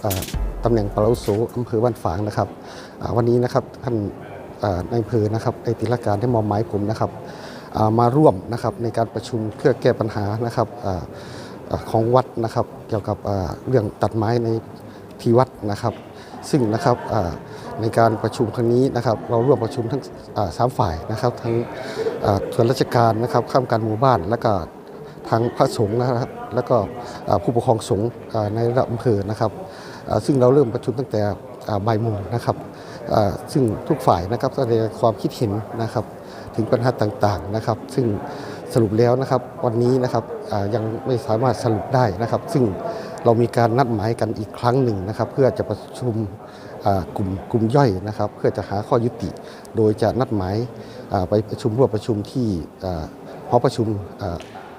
เอ่อตำแหน่งปลัดอาวุโสอำเภอบ้านฝางนะครับวันนี้นะครับท่านเอ่อนายอำเภอนะครับในติลการได้มอบหมายผมนะครับมาร่วมนะครับในการประชุมเพื่อแก้ปัญหานะครับของวัดนะครับเกี่ยวกับเรื่องตัดไม้ในที่วัดนะครับ ซึ่งนะครับในการประชุมครั้งนี้นะครับ เราร่วมประชุมทั้งสามฝ่ายนะครับทั้งอ่าส่วนราชการนะครับข้ามการหมู่บ้านและก็ทางพระสงฆ์นะครับ แล้วก็ผู้ปกครองสงฆ์ในระดับอำเภอนะครับ ซึ่งเราเริ่มประชุมตั้งแต่บ่ายโมงนะครับซึ่งทุกฝ่ายนะครับแสดงความคิดเห็นนะครับถึงปัญหาต่างๆนะครับ ซึ่งสรุปแล้วนะครับวันนี้นะครับยังไม่สามารถสรุปได้นะครับ ซึ่งเรามีการนัดหมายกันอีกครั้งหนึ่งนะครับ เพื่อจะประชุมกลุ่มกลุ่มย่อยนะครับ เพื่อจะหาข้อยุติ โดยจะนัดหมายไปประชุมร่วมประชุมที่หอประชุม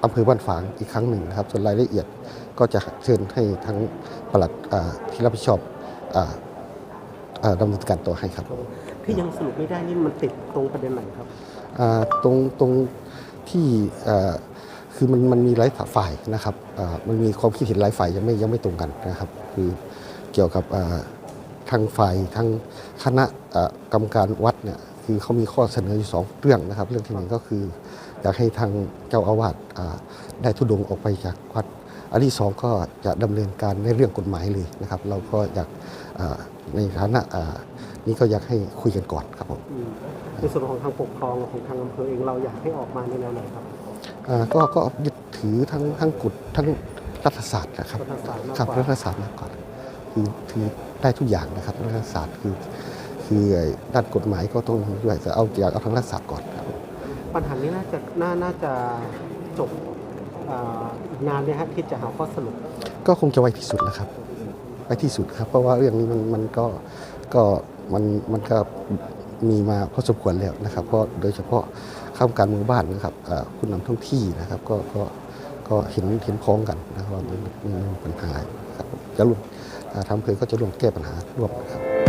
อ่าอำเภอบ้านฝางอีกครั้งหนึ่งนะครับ ส่วนรายละเอียดก็จะเชิญให้ทั้งปลัดอ่าที่รับผิดชอบอ่าอ่าดำเนินการต่อให้ครับที่ยังสรุปไม่ได้นี่มันติดตรงประเด็นไหนครับอ่าตรงตรงที่อ่าคือมันมันมีหลายฝ่ายนะครับอ่ามันมีความคิดเห็นหลายฝ่ายยังไม่ยังไม่ตรงกันนะครับ คือเกี่ยวกับอ่าทางฝ่ายทางคณะอ่ากรรมการวัดเนี่ย คือเขามีข้อเสนออยู่สองเรื่องนะครับ เรื่องที่หนึ่งก็คือ อยากให้ทางเจ้าอาวาสอ่าได้ทุดงค์ออกไปจากวัด อันที่สองก็จะดำเนินการในเรื่องกฎหมายเลยนะครับ เราก็อยากอ่าในฐานะอ่านี้ก็อยากให้คุยกันก่อนครับผมอืมในส่วนของทางปกครองของทางอำเภอเองเราอยากให้ออกมาในแนวไหนครับอ่าก็ก็ยึดถือทั้งทั้งกฎทั้งรัฐศาสตร์นะครับรัฐศาสตร์มากครับกว่ารัฐศาสตร์มากกว่าคือคือได้ทุกอย่างนะครับรัฐศาสตร์คือ คือไอ้ด้านกฎหมายก็ต้องด้วยแต่เอาอยากเอาทางรัฐศาสตร์ก่อนครับ ปัญหานี้น่าจะน่าน่าจะจบอ่าอีกนานไหมฮะที่จะหาข้อสรุป ก็คงจะไวที่สุดนะครับไวที่สุดครับ เพราะว่าเรื่องนี้มันมันก็ก็มันมันก็มีมาพอสมควรแล้วนะครับเพราะโดยเฉพาะข้ามการหมู่บ้านนะครับอ่าผู้นำท้องที่นะครับ ก็ก็ก็เห็นเห็นพ้องกันนะครับว่ามันมันมีปัญหาครับจะร่วมอ่าทางอำเภอก็จะร่วมแก้ปัญหาร่วมกันครับ